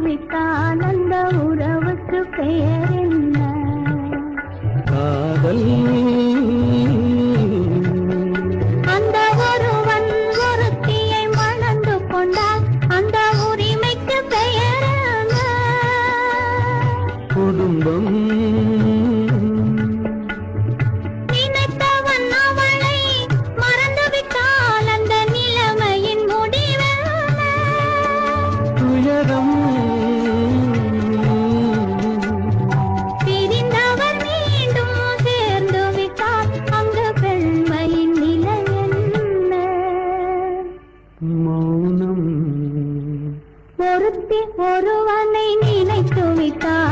விட்டால் அந்த உறவுக்கு பெயர் என்ன? காதல். அந்த ஒருவன் ஒருத்தியை மணந்து கொண்டால் அந்த உரிமைக்கு பெயர் என்ன? குடும்பம். மௌனம். ஒருத்தி ஒருவனை நினைத்து விட்டால்